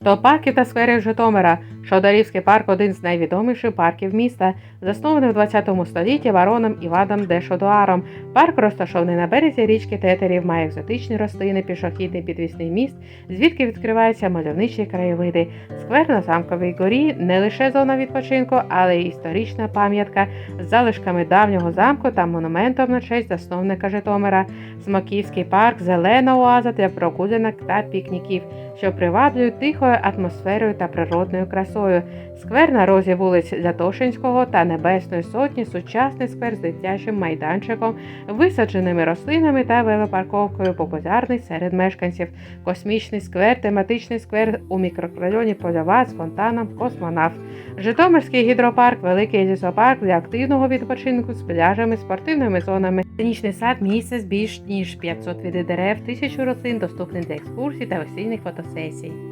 До парків та скверів Житомира. Шодарівський парк один з найвідоміших парків міста, заснований в 20 столітті бароном Іваном де Шодуаром. Парк розташований на березі річки Тетерів, має екзотичні рослини, пішохідний підвісний міст, звідки відкриваються мальовничі краєвиди. Сквер на замковій горі не лише зона відпочинку, але й історична пам'ятка з залишками давнього замку та монументом на честь засновника Житомира. Смоківський парк зелена оаза для прогулянок та пікніків, що приваблюють тихою атмосферою та природною красою. Сквер на розі вулиць Затошинського та Небесної Сотні, сучасний сквер з дитячим майданчиком, висадженими рослинами та велопарковкою, популярний серед мешканців. Космічний сквер, тематичний сквер у мікрорайоні Польова з фонтаном Космонавт. Житомирський гідропарк, великий лісопарк для активного відпочинку з пляжами, спортивними зонами. Ботанічний сад місце з більш ніж 500 видів дерев, тисячу рослин, доступний для екскурсій та весільних фотосесій.